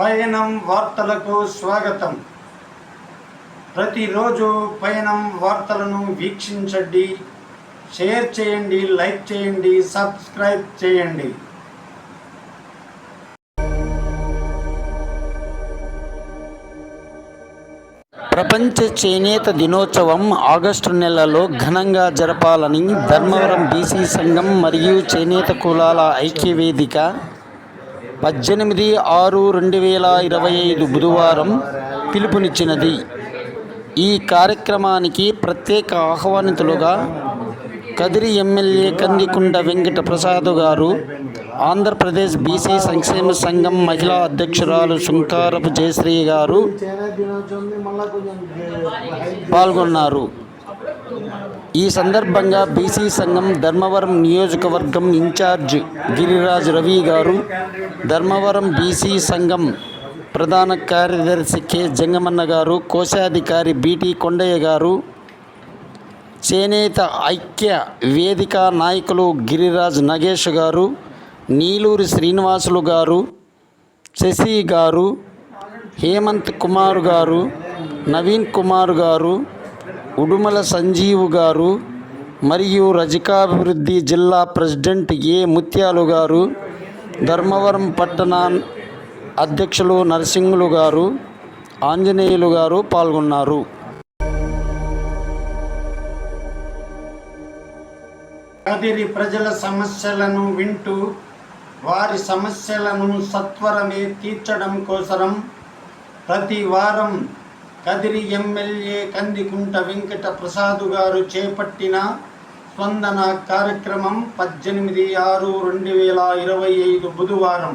పయనం వార్తలకు స్వాగతం. ప్రతిరోజు పయనం వార్తలను వీక్షించండి షేర్ చేయండి లైక్ చేయండి సబ్స్క్రైబ్ చేయండి. ప్రపంచ చేనేత దినోత్సవం ఆగస్టు నెలలో ఘనంగా జరపాలని ధర్మవరం బీసీ సంఘం మరియు చేనేత కులాల ఐక్యవేదిక పద్దెనిమిది ఆరు రెండు వేల ఇరవై ఐదు బుధవారం పిలుపునిచ్చినది. ఈ కార్యక్రమానికి ప్రత్యేక ఆహ్వానితులుగా కదిరి ఎమ్మెల్యే కందికుండ వెంకట ప్రసాద్ గారు ఆంధ్రప్రదేశ్ బీసీ సంక్షేమ సంఘం మహిళా అధ్యక్షురాలు శృంకారపు జయశ్రీ గారు పాల్గొన్నారు. ఈ సందర్భంగా బీసీ సంఘం ధర్మవరం నియోజకవర్గం ఇన్ఛార్జ్ గిరిరాజ్ రవి గారు ధర్మవరం బీసీ సంఘం ప్రధాన కార్యదర్శి కె. జంగమన్న గారు కోశాధికారి బీటీ కొండయ్య గారు చేనేత ఐక్య వేదిక నాయకులు గిరిరాజ్ నగేష్ గారు నీలూరి శ్రీనివాసులు గారు శశి గారు హేమంత్ కుమార్ గారు నవీన్ కుమార్ గారు ఉడుమల సంజీవ్ గారు మరియు రజకాభివృద్ధి జిల్లా ప్రెసిడెంట్ ఏ ముత్యాలు గారు ధర్మవరం పట్టణ అధ్యక్షులు నరసింహులు గారు ఆంజనేయులు గారు పాల్గొన్నారు. కదిరి ప్రజల సమస్యలను వింటూ వారి సమస్యలను సత్వరమే తీర్చడం కోసరం ప్రతి వారం కదిరి ఎమ్మెల్యే కందికుంట వెంకట ప్రసాదు గారు చేపట్టిన స్పందన కార్యక్రమం పద్దెనిమిది ఆరు రెండు వేల ఇరవై ఐదు బుధవారం.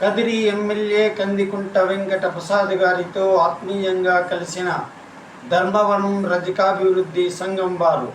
కదిరి ఎమ్మెల్యే కందికుంట వెంకట ప్రసాద్ గారితో ఆత్మీయంగా కలిసిన ధర్మవరం రజకాభివృద్ధి సంఘం వారు